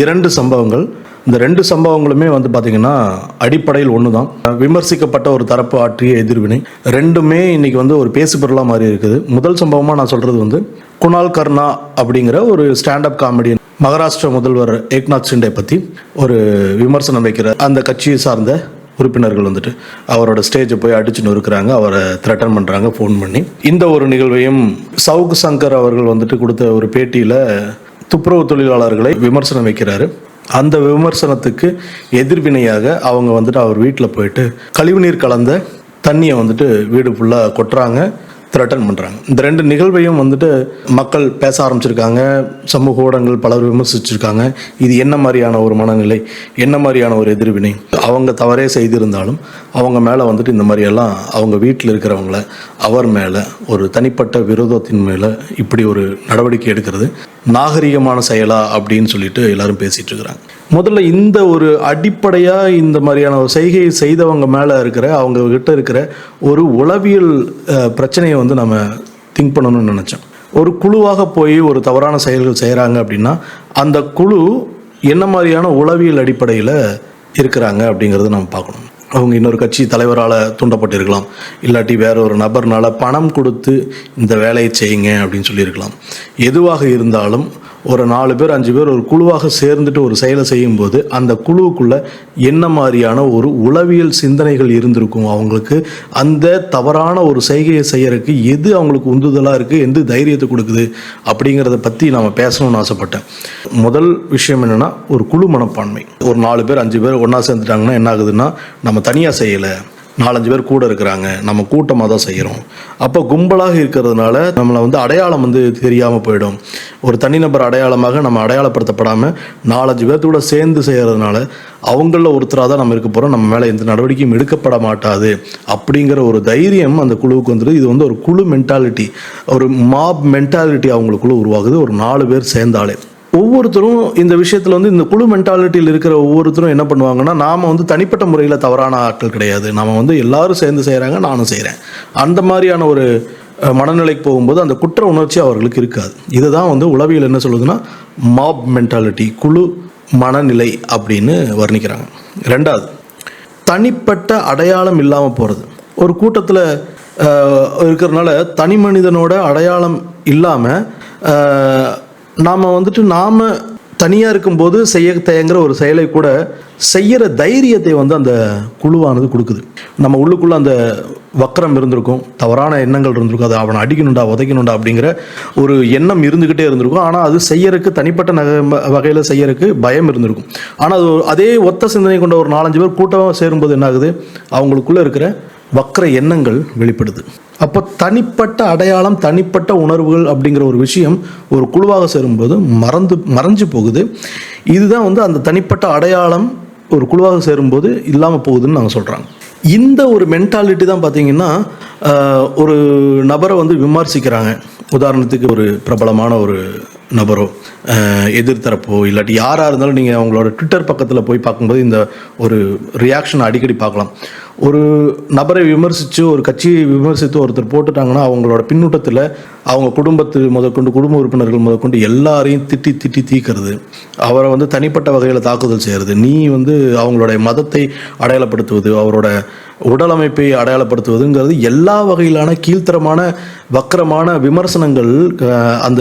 இரண்டு சம்பவங்கள். இந்த ரெண்டு சம்பவங்களுமே வந்து பார்த்திங்கன்னா அடிப்படையில் ஒன்று தான் விமர்சிக்கப்பட்ட ஒரு தரப்பு ஆற்றிய எதிர்வினை. ரெண்டுமே இன்றைக்கி வந்து ஒரு பேசு பொருளாக மாறி இருக்குது. முதல் சம்பவமாக நான் சொல்கிறது வந்து குணால் கர்ணா அப்படிங்கிற ஒரு ஸ்டாண்டப் காமெடியன் மகாராஷ்டிர முதல்வர் ஏக்நாத் ஷிண்டே பற்றி ஒரு விமர்சனம் வைக்கிற அந்த கட்சியை சார்ந்த உறுப்பினர்கள் வந்துட்டு அவரோட ஸ்டேஜை போய் அடிச்சு இருக்கிறாங்க அவரை த்ரெட்டன் பண்ணுறாங்க ஃபோன் பண்ணி. இந்த ஒரு நிகழ்வையும் சவுக் சங்கர் அவர்கள் வந்துட்டு கொடுத்த ஒரு பேட்டியில் துப்புரவு தொழிலாளர்களை விமர்சனம் வைக்கிறாரு. அந்த விமர்சனத்துக்கு எதிர்வினையாக அவங்க வந்துட்டு அவர் வீட்டில் போயிட்டு கழிவுநீர் கலந்த தண்ணியை வந்துட்டு வீடு ஃபுல்லாக கொட்டுறாங்க த்ரெட்டன் பண்ணுறாங்க இந்த ரெண்டு நிகழ்வையும் வந்துட்டு மக்கள் பேச ஆரம்பிச்சிருக்காங்க சமூக ஊடகங்கள் பலர் விமர்சிச்சிருக்காங்க. இது என்ன மாதிரியான ஒரு மனநிலை என்ன மாதிரியான ஒரு எதிர்வினை? அவங்க தவறே செய்திருந்தாலும் அவங்க மேலே வந்துட்டு இந்த மாதிரியெல்லாம் அவங்க வீட்டில் இருக்கிறவங்கள அவர் மேலே ஒரு தனிப்பட்ட விரோதத்தின் மேலே இப்படி ஒரு நடவடிக்கை எடுக்கிறது. நாகரிகமான செயலா அப்படின்னு சொல்லிட்டு எல்லாரும் பேசிட்டு இருக்கிறாங்க. முதல்ல இந்த ஒரு அடிப்படையாக இந்த மாதிரியான ஒரு செய்கையை செய்தவங்க மேலே இருக்கிற அவங்க கிட்ட இருக்கிற ஒரு உளவியல் பிரச்சனையை வந்து நம்ம திங்க் பண்ணணும்னு நினச்சோம். ஒரு குழுவாக போய் ஒரு தவறான செயல்கள் செய்கிறாங்க அப்படின்னா அந்த குழு என்ன மாதிரியான உளவியல் அடிப்படையில் இருக்கிறாங்க அப்படிங்கிறத நம்ம பார்க்கணும். அவங்க இன்னொரு கட்சி தலைவரால் தூண்டப்பட்டிருக்கலாம். இல்லாட்டி வேற ஒரு நபர்னால் பணம் கொடுத்து இந்த வேலையை செய்யுங்க அப்படின்னு சொல்லியிருக்கலாம். எதுவாக இருந்தாலும் ஒரு நாலு பேர் அஞ்சு பேர் ஒரு குழுவாக சேர்ந்துட்டு ஒரு செயலை செய்யும்போது அந்த குழுவுக்குள்ள என்ன மாதிரியான ஒரு உளவியல் சிந்தனைகள் இருந்திருக்கும்? அவங்களுக்கு அந்த தவறான ஒரு செய்கையை செய்யறதுக்கு எது அவங்களுக்கு உந்துதலாக இருக்குது எந்த தைரியத்தை கொடுக்குது? அப்படிங்கிறத பற்றி நாம் பேசணும்னு ஆசைப்பட்டேன். முதல் விஷயம் என்னென்னா ஒரு குழு மனப்பான்மை. ஒரு நாலு பேர் அஞ்சு பேர் ஒன்றா சேர்ந்துட்டாங்கன்னா என்ன ஆகுதுன்னா நம்ம தனியாக செய்யலை. நாலஞ்சு பேர் கூட இருக்கிறாங்க. நம்ம கூட்டமாக தான் செய்கிறோம் அப்போ கும்பலாக இருக்கிறதுனால நம்மளை வந்து அடையாளம் வந்து தெரியாமல் போயிடும். ஒரு தனிநபர் அடையாளமாக நம்ம அடையாளப்படுத்தப்படாமல் நாலஞ்சு பேர்த்தோட சேர்ந்து செய்கிறதுனால அவங்களில் ஒருத்தராக தான் நம்ம இருக்க போகிறோம் நம்ம மேலே எந்த நடவடிக்கையும் எடுக்கப்பட மாட்டாது. அப்படிங்கிற ஒரு தைரியம் அந்த குழுவுக்கு வந்துடுது இது வந்து ஒரு குழு மென்டாலிட்டி ஒரு மாப் மென்டாலிட்டி அவங்களுக்குள்ள உருவாகுது. ஒரு நாலு பேர் சேர்ந்தாலே. ஒவ்வொருத்தரும் இந்த விஷயத்தில் வந்து இந்த குழு மென்டாலிட்டியில் இருக்கிற ஒவ்வொருத்தரும் என்ன பண்ணுவாங்கன்னா நாம் வந்து தனிப்பட்ட முறையில் தவறான ஆட்கள் கிடையாது. நாம் வந்து எல்லாரும் சேர்ந்து செய்கிறாங்க நானும் செய்கிறேன் அந்த மாதிரியான ஒரு மனநிலைக்கு போகும்போது அந்த குற்ற உணர்ச்சி அவர்களுக்கு இருக்காது. இதுதான் வந்து உளவியல் என்ன சொல்லுதுன்னா மாப் மென்டாலிட்டி குழு மனநிலை அப்படின்னு வர்ணிக்கிறாங்க. ரெண்டாவது தனிப்பட்ட அடையாளம் இல்லாமல் போகிறது ஒரு கூட்டத்தில் இருக்கிறதுனால தனி மனிதனோட அடையாளம் இல்லாமல் நாம் வந்துட்டு நாம் தனியாக இருக்கும்போது செய்ய தயங்குற ஒரு செயலை கூட செய்கிற தைரியத்தை வந்து அந்த குழுவானது கொடுக்குது. நம்ம உள்ளுக்குள்ளே அந்த வக்கரம் இருந்திருக்கும் தவறான எண்ணங்கள் இருந்திருக்கும் அதை அவனை அடிக்கணுண்டா உதைக்கணுண்டா அப்படிங்கிற ஒரு எண்ணம் இருந்துக்கிட்டே இருந்திருக்கும். ஆனால் அது செய்யறதுக்கு தனிப்பட்ட நக வகையில் செய்யறதுக்கு பயம் இருந்திருக்கும். ஆனால் அது அதே ஒத்த சிந்தனை கொண்ட ஒரு நாலஞ்சு பேர் கூட்டமாக சேரும்போது என்ன ஆகுது? அவங்களுக்குள்ளே இருக்கிற வக்கர எண்ணங்கள் வெளிப்படுது. அப்போ தனிப்பட்ட அடையாளம் தனிப்பட்ட உணர்வுகள் அப்படிங்கிற ஒரு விஷயம் ஒரு குழுவாக சேரும்போது மறந்து மறைஞ்சு போகுது. இதுதான் வந்து அந்த தனிப்பட்ட அடையாளம் ஒரு குழுவாக சேரும்போது இல்லாமல் போகுதுன்னு நாங்கள் சொல்கிறாங்க இந்த ஒரு மென்டாலிட்டி தான் பார்த்தீங்கன்னா ஒரு நபரை வந்து விமர்சிக்கிறாங்க. உதாரணத்துக்கு ஒரு பிரபலமான ஒரு நபரோ எதிர்த்தரப்போ இல்லாட்டி யாராக இருந்தாலும் நீங்கள் அவங்களோட ட்விட்டர் பக்கத்தில் போய் பார்க்கும்போது இந்த ஒரு ரியாக்ஷன் அடிக்கடி பார்க்கலாம். ஒரு நபரை விமர்சித்து ஒரு கட்சியை விமர்சித்து ஒருத்தர் போட்டுட்டாங்கன்னா அவங்களோட பின்னூட்டத்தில் அவங்க குடும்பத்து முதற்கொண்டு குடும்ப உறுப்பினர்கள் முதற்கொண்டு எல்லாரையும் திட்டி திட்டி தீக்கிறது. அவரை வந்து தனிப்பட்ட வகையில் தாக்குதல் செய்கிறது நீ வந்து அவங்களுடைய மதத்தை அடையாளப்படுத்துவது அவரோட உடல் அமைப்பை அடையாளப்படுத்துவதுங்கிறது எல்லா வகையிலான கீழ்த்தரமான வக்கரமான விமர்சனங்கள் அந்த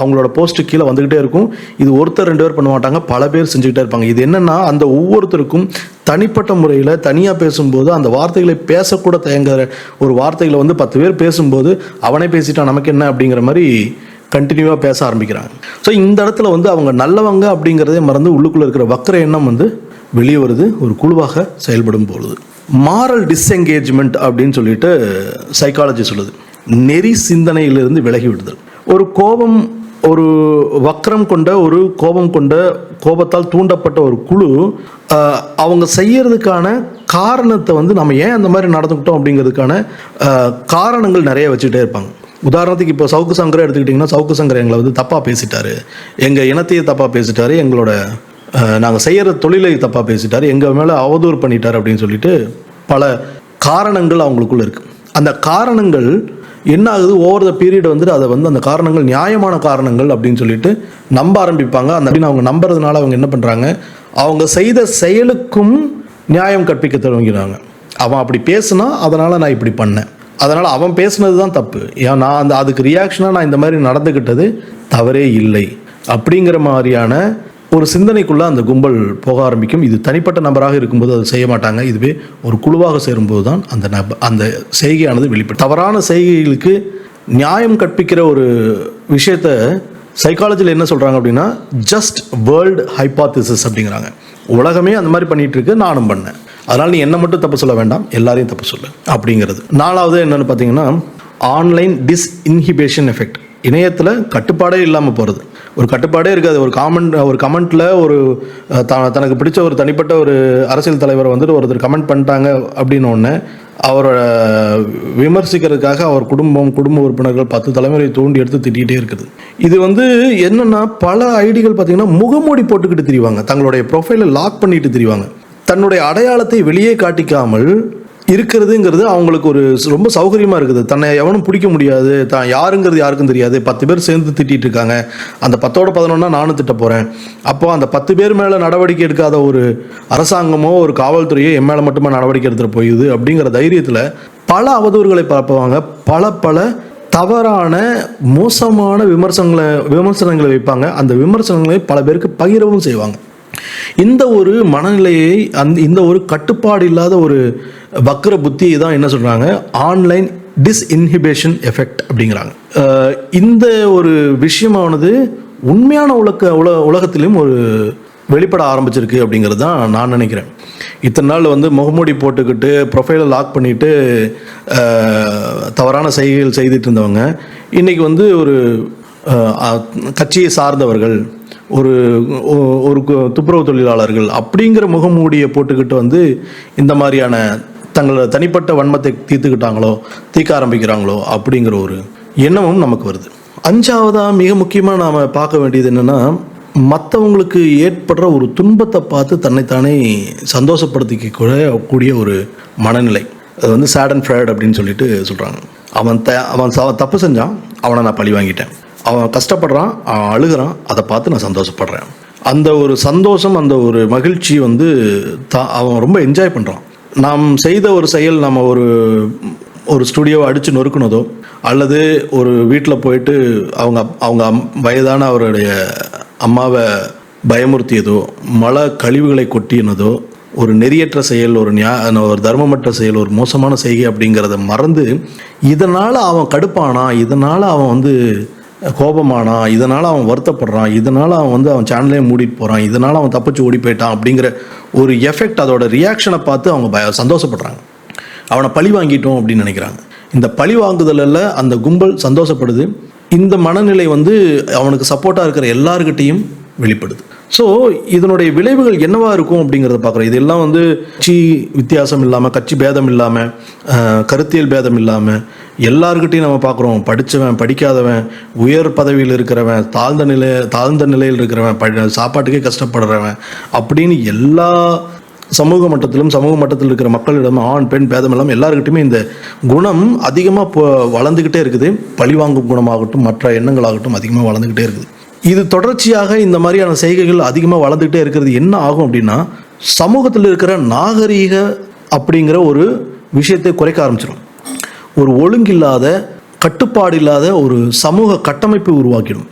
அவங்களோட போஸ்ட்டு கீழே வந்துக்கிட்டே இருக்கும். இது ஒருத்தர் ரெண்டு பேர் பண்ண மாட்டாங்க பல பேர் செஞ்சுக்கிட்டே இருப்பாங்க. இது என்னென்னா அந்த ஒவ்வொருத்தருக்கும் தனிப்பட்ட முறையில் தனியாக பேசும்போது அந்த வார்த்தைகளை பேசக்கூட தயங்குற ஒரு வார்த்தைகளை வந்து பத்து பேர் பேசும்போது அவனே பேசிட்டான் நமக்கு என்ன அப்படிங்கிற மாதிரி கண்டினியூவாக பேச ஆரம்பிக்கிறாங்க. ஸோ இந்த இடத்துல வந்து அவங்க நல்லவங்க அப்படிங்கிறதே மறந்து உள்ளுக்குள்ளே இருக்கிற வக்கர எண்ணம் வந்து வெளியே வருது. ஒரு குழுவாக செயல்படும் பொழுது. மாரல் டிஸ்எங்கேஜ்மெண்ட் அப்படின்னு சொல்லிட்டு சைக்காலஜி சொல்லுது. நெறி சிந்தனையிலிருந்து விலகி விடுதல். ஒரு கோபம் ஒரு வக்ரம் கொண்ட ஒரு கோபம் கொண்ட கோபத்தால் தூண்டப்பட்ட ஒரு குழு அவங்க செய்யறதுக்கான காரணத்தை வந்து நம்ம ஏன் அந்த மாதிரி நடந்துக்கிட்டோம் அப்படிங்கிறதுக்கான காரணங்கள் நிறைய வச்சுக்கிட்டே இருப்பாங்க. உதாரணத்துக்கு இப்போ சவுக்கு சங்கரை எடுத்துக்கிட்டிங்கன்னா சவுக்கு சங்கர் எங்களை வந்து தப்பாக பேசிட்டாரு. எங்கள் இனத்தையே தப்பாக பேசிட்டாரு. எங்களோட நாங்கள் செய்கிற தொழிலை தப்பாக பேசிட்டார். எங்கள் மேலே அவதூறு பண்ணிட்டார் அப்படின்னு சொல்லிட்டு பல காரணங்கள் அவங்களுக்குள்ள இருக்கு. அந்த காரணங்கள் என்ன ஆகுது? ஓவர் த பீரியட் வந்துட்டு அதை வந்து அந்த காரணங்கள் நியாயமான காரணங்கள் அப்படின்னு சொல்லிட்டு நம்ப ஆரம்பிப்பாங்க. அந்த அப்படின்னு அவங்க நம்புறதுனால அவங்க என்ன பண்ணுறாங்க அவங்க செய்த செயலுக்கும் நியாயம் கற்பிக்க தொடங்கிறாங்க அவன் அப்படி பேசுனா அதனால் நான் இப்படி பண்ணேன். அதனால் அவன் பேசுனது தான் தப்பு. ஏன் நான் அந்த அதுக்கு ரியாக்ஷனாக நான் இந்த மாதிரி நடந்துக்கிட்டது தவறே இல்லை. அப்படிங்கிற மாதிரியான ஒரு சிந்தனைக்குள்ளே அந்த கும்பல் போக ஆரம்பிக்கும். இது தனிப்பட்ட நபராக இருக்கும்போது அதை செய்ய மாட்டாங்க. இதுவே ஒரு குழுவாக சேரும்போது தான் அந்த நப அந்த செய்கையானது வெளிப்படும். தவறான செய்கைகளுக்கு நியாயம் கற்பிக்கிற ஒரு விஷயத்த சைக்காலஜியில் என்ன சொல்கிறாங்க அப்படின்னா ஜஸ்ட் வேர்ல்டு ஹைபாத்திசிஸ் அப்படிங்கிறாங்க. உலகமே அந்த மாதிரி பண்ணிட்டு இருக்கு நானும் பண்ணேன். அதனால் நீ என்ன மட்டும் தப்பு சொல்ல வேண்டாம் எல்லாரையும் தப்பு சொல்லு அப்படிங்கிறது. நாலாவது என்னன்னு பார்த்தீங்கன்னா ஆன்லைன் டிஸ்இன்ஹிபேஷன் எஃபெக்ட் இணையத்தில் கட்டுப்பாடே இல்லாமல் போகிறது ஒரு கட்டுப்பாடே இருக்காது. ஒரு காமெண்ட் ஒரு கமெண்ட்டில் ஒரு த தனக்கு பிடிச்ச ஒரு தனிப்பட்ட ஒரு அரசியல் தலைவரை வந்துட்டு ஒருத்தர் கமெண்ட் பண்ணிட்டாங்க அப்படின்னு அவரோட விமர்சிக்கிறதுக்காக அவர் குடும்பம் குடும்ப உறுப்பினர்கள் பத்து தலைமுறை தூண்டி எடுத்து திட்டிகிட்டே இருக்குது. இது வந்து என்னென்னா பல ஐடிகள் பார்த்தீங்கன்னா முகமூடி போட்டுக்கிட்டு திரிவாங்க. தங்களுடைய ப்ரொஃபைலை லாக் பண்ணிட்டு திரிவாங்க. தன்னுடைய அடையாளத்தை வெளியே காட்டிக்காமல் இருக்கிறதுங்கிறது அவங்களுக்கு ஒரு ரொம்ப சௌகரியமாக இருக்குது. தன்னை எவனும் பிடிக்க முடியாது. தான் யாருங்கிறது யாருக்கும் தெரியாது. பத்து பேர் சேர்ந்து திட்டிகிட்டு இருக்காங்க அந்த பத்தோட பதினொன்னா நானும் திட்ட போகிறேன் அப்போ அந்த பத்து பேர் மேலே நடவடிக்கை எடுக்காத ஒரு அரசாங்கமோ ஒரு காவல்துறையோ என் மேலே மட்டுமா நடவடிக்கை எடுத்துகிட்டு போயுது அப்படிங்கிற தைரியத்தில் பல அவதூறுகளை பரப்புவாங்க. பல பல தவறான மோசமான விமர்சனங்களை விமர்சனங்களை வைப்பாங்க. அந்த விமர்சனங்களை பல பேருக்கு பகிரவும் செய்வாங்க. இந்த ஒரு மனநிலையை அந் இந்த ஒரு கட்டுப்பாடு இல்லாத ஒரு வக்ர புத்தி தான் என்ன சொல்கிறாங்க ஆன்லைன் டிஸ்இன்ஹிபேஷன் எஃபெக்ட் அப்படிங்கிறாங்க. இந்த ஒரு விஷயமானது உண்மையான உலக உல உலகத்திலும் ஒரு வெளிப்பட ஆரம்பிச்சிருக்கு அப்படிங்கிறது தான் நான் நினைக்கிறேன். இத்தனை நாள் வந்து முகமூடி போட்டுக்கிட்டு ப்ரொஃபைலை லாக் பண்ணிட்டு தவறான செய்கைகள் செய்துட்டு இருந்தவங்க இன்றைக்கி வந்து ஒரு கட்சியை சார்ந்தவர்கள் ஒரு ஒரு துப்புரவு தொழிலாளர்கள் அப்படிங்கிற முகமூடியை போட்டுக்கிட்டு வந்து இந்த மாதிரியான தங்களோட தனிப்பட்ட வன்மத்தை தீர்த்துக்கிட்டாங்களோ தீர்க்க ஆரம்பிக்கிறாங்களோ அப்படிங்கிற ஒரு எண்ணமும் நமக்கு வருது. அஞ்சாவதாக மிக முக்கியமாக நாம் பார்க்க வேண்டியது என்னென்னா மற்றவங்களுக்கு ஏற்படுற ஒரு துன்பத்தை பார்த்து தன்னைத்தானே சந்தோஷப்படுத்திக்க கூட கூடிய ஒரு மனநிலை. அது வந்து சேட் அண்ட் ஃப்ரைட் அப்படின்னு சொல்லிட்டு சொல்கிறாங்க அவன் த அவன் ச- தப்பு செஞ்சான் அவனை நான் பழி வாங்கிட்டேன். அவன் கஷ்டப்படுறான் அவன் அழுகிறான் அதை பார்த்து நான் சந்தோஷப்படுறேன். அந்த ஒரு சந்தோஷம் அந்த ஒரு மகிழ்ச்சி வந்து தா அவன் ரொம்ப என்ஜாய் பண்ணுறான் நாம் செய்த ஒரு செயல் நம்ம ஒரு ஒரு ஸ்டுடியோவை அடித்து நொறுக்குனதோ அல்லது ஒரு வீட்டில் போயிட்டு அவங்க அப்- அவங்க அம்- வயதான அவருடைய அம்மாவை பயமுறுத்தியதோ மல கழிவுகளை கொட்டினதோ ஒரு நெறியற்ற செயல் ஒரு நியா ஒரு தர்மமற்ற செயல் ஒரு மோசமான செய்கை அப்படிங்கிறத மறந்து இதனால் அவன் கடுப்பானா இதனால் அவன் வந்து கோபமானா இதனால் அவன் வருத்தப்படுறான் இதனால் அவன் வந்து அவன் சேனலே மூடிட்டு போகிறான் இதனால் அவன் தப்பிச்சு ஓடி போயிட்டான் அப்படிங்கிற ஒரு எஃபெக்ட் அதோட ரியாக்ஷனை பார்த்து அவங்க பய சந்தோஷப்படுறாங்க. அவனை பழி வாங்கிட்டோம் அப்படின்னு நினைக்கிறாங்க. இந்த பழி வாங்குதலில் அந்த கும்பல் சந்தோஷப்படுது. இந்த மனநிலை வந்து அவனுக்கு சப்போர்ட்டாக இருக்கிற எல்லாருக்கிட்டேயும் வெளிப்படுது. ஸோ இதனுடைய விளைவுகள் என்னவா இருக்கும் அப்படிங்கிறத பார்க்குறோம். இதெல்லாம் வந்து கட்சி வித்தியாசம் இல்லாமல் கட்சி பேதம் இல்லாமல் கருத்தியல் பேதம் இல்லாமல் எல்லாருக்கிட்டையும் நம்ம பார்க்குறோம். படித்தவன் படிக்காதவன் உயர் பதவியில் இருக்கிறவன் தாழ்ந்த நிலை தாழ்ந்த நிலையில் இருக்கிறவன் ப சாப்பாட்டுக்கே கஷ்டப்படுறவன் அப்படின்னு எல்லா சமூக மட்டத்திலும் சமூக மட்டத்தில் இருக்கிற மக்களிடம் ஆண் பெண் பேதம் எல்லாம் எல்லாருக்கிட்டையுமே இந்த குணம் அதிகமாக இப்போ வளர்ந்துக்கிட்டே இருக்குது. பழிவாங்கும் குணமாகட்டும் மற்ற எண்ணங்களாகட்டும் அதிகமாக வளர்ந்துக்கிட்டே இருக்குது. இது தொடர்ச்சியாக இந்த மாதிரியான செய்கைகள் அதிகமாக வளர்ந்துக்கிட்டே இருக்கிறது என்ன ஆகும் அப்படின்னா சமூகத்தில் இருக்கிற நாகரீக அப்படிங்கிற ஒரு விஷயத்தை குறைக்க ஆரம்பிச்சிடும் ஒரு ஒழுங்கில்லாத கட்டுப்பாடு இல்லாத ஒரு சமூக கட்டமைப்பு உருவாக்கிடும்.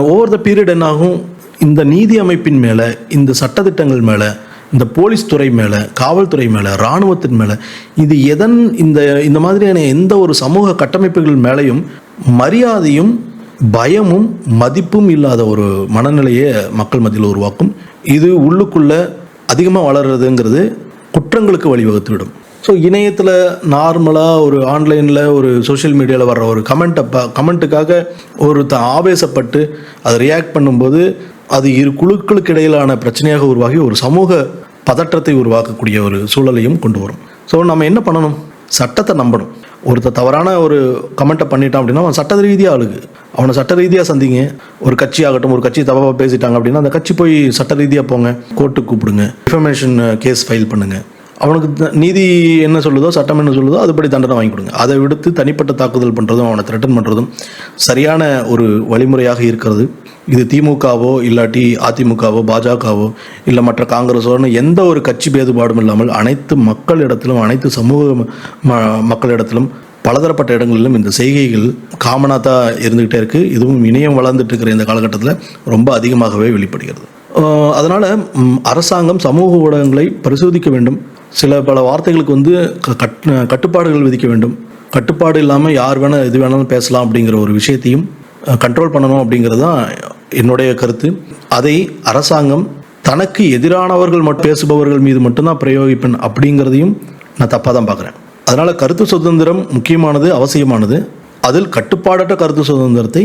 ஓவர் த பீரியட் என்னாகும்? இந்த நீதி அமைப்பின் மேலே இந்த சட்டத்திட்டங்கள் மேலே இந்த போலீஸ் துறை மேலே காவல்துறை மேலே இராணுவத்தின் மேலே இது எதன் இந்த இந்த மாதிரியான எந்த ஒரு சமூக கட்டமைப்புகள் மேலேயும் மரியாதையும் பயமும் மதிப்பும் இல்லாத ஒரு மனநிலையை மக்கள் மத்தியில் உருவாக்கும். இது உள்ளுக்குள்ள அதிகமாக வளர்றதுங்கிறது குற்றங்களுக்கு வழிவகுத்துவிடும். ஸோ இணையத்தில் நார்மலாக ஒரு ஆன்லைனில் ஒரு சோஷியல் மீடியாவில் வர்ற ஒரு கமெண்ட்டை ப கமெண்ட்டுக்காக ஒரு த ஆவேசப்பட்டு அதை ரியாக்ட் பண்ணும்போது அது இரு குழுக்களுக்கு இடையிலான பிரச்சனையாக உருவாகி ஒரு சமூக பதற்றத்தை உருவாக்கக்கூடிய ஒரு சூழலையும் கொண்டு வரும். ஸோ நம்ம என்ன பண்ணணும்? சட்டத்தை நம்பணும். ஒருத்தர் தவறான ஒரு கமெண்ட்டை பண்ணிட்டான் அப்படின்னா அவன் சட்ட ரீதியாக அழுகு. அவனை சட்ட ரீதியாக சந்திங்க. ஒரு கட்சி ஆகட்டும் ஒரு கட்சி தவறாக பேசிட்டாங்க அப்படின்னா அந்த கட்சி போய் சட்ட ரீதியாக போங்க. கோர்ட்டுக்கு கூப்பிடுங்க. இன்ஃபர்மேஷன் கேஸ் ஃபைல் பண்ணுங்க. அவனுக்கு நீதி என்ன சொல்லுதோ சட்டம் என்ன சொல்லுதோ அதுபடி தண்டனை வாங்கி கொடுங்க. அதை விடுத்து தனிப்பட்ட தாக்குதல் பண்ணுறதும் அவனை த்ரெட்டன் பண்ணுறதும் சரியான ஒரு வழிமுறையாக இருக்கிறது. இது திமுகவோ இல்லாட்டி அதிமுகவோ பாஜகவோ இல்லை மற்ற காங்கிரஸோன்னு எந்த ஒரு கட்சி பேதுபாடும் இல்லாமல் அனைத்து மக்களிடத்திலும் அனைத்து சமூக ம- மக்களிடத்திலும் பலதரப்பட்ட இடங்களிலும் இந்த செய்கைகள் காமனாக தான் இருந்துக்கிட்டே இருக்குது இதுவும் இணையம் வளர்ந்துட்டு இருக்கிற இந்த காலகட்டத்தில் ரொம்ப அதிகமாகவே வெளிப்படுகிறது. அதனால் அரசாங்கம் சமூக ஊடகங்களை பரிசோதிக்க வேண்டும். சில பல வார்த்தைகளுக்கு வந்து க- கட் கட்டுப்பாடுகள் விதிக்க வேண்டும். கட்டுப்பாடு இல்லாமல் யார் வேணால் எது வேணாலும் பேசலாம் அப்படிங்கிற ஒரு விஷயத்தையும் கண்ட்ரோல் பண்ணணும் அப்படிங்கிறது தான் என்னுடைய கருத்து. அதை அரசாங்கம் தனக்கு எதிரானவர்கள் மட்டும் பேசுபவர்கள் மீது மட்டும்தான் பிரயோகிப்பேன் அப்படிங்கிறதையும் நான் தப்பாக தான் பார்க்குறேன் அதனால் கருத்து சுதந்திரம் முக்கியமானது அவசியமானது. அதில் கட்டுப்பாடற்ற கருத்து சுதந்திரத்தை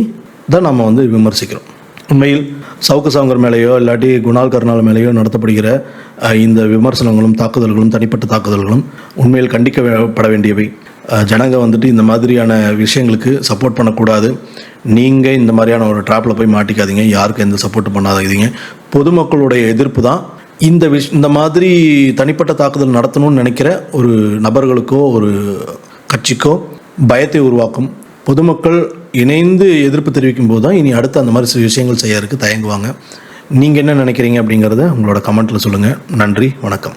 தான் நம்ம வந்து விமர்சிக்கிறோம். உண்மையில் சவுக்கு சவுங்கர் மேலேயோ இல்லாட்டி குணால் கருணால் மேலேயோ நடத்தப்படுகிற இந்த விமர்சனங்களும் தாக்குதல்களும் தனிப்பட்ட தாக்குதல்களும் உண்மையில் கண்டிக்கப்பட வேண்டியவை. ஜனங்க வந்துட்டு இந்த மாதிரியான விஷயங்களுக்கு சப்போர்ட் பண்ணக்கூடாது. நீங்கள் இந்த மாதிரியான ஒரு ட்ராப்பில் போய் மாட்டிக்காதீங்க. யாருக்கும் எந்த சப்போர்ட்டும் பண்ணாதீங்க பொதுமக்களுடைய எதிர்ப்பு தான் இந்த விஷ் இந்த மாதிரி தனிப்பட்ட தாக்குதல் நடத்தணும்னு நினைக்கிற ஒரு நபர்களுக்கோ ஒரு கட்சிக்கோ பயத்தை உருவாக்கும். பொதுமக்கள் இணைந்து எதிர்ப்பு தெரிவிக்கும் போது தான் இனி அடுத்து அந்த மாதிரி சில விஷயங்கள் செய்யறதுக்கு தயங்குவாங்க. நீங்கள் என்ன நினைக்கிறீங்க அப்படிங்கிறத உங்களோட கமெண்ட்டில் சொல்லுங்கள் நன்றி வணக்கம்.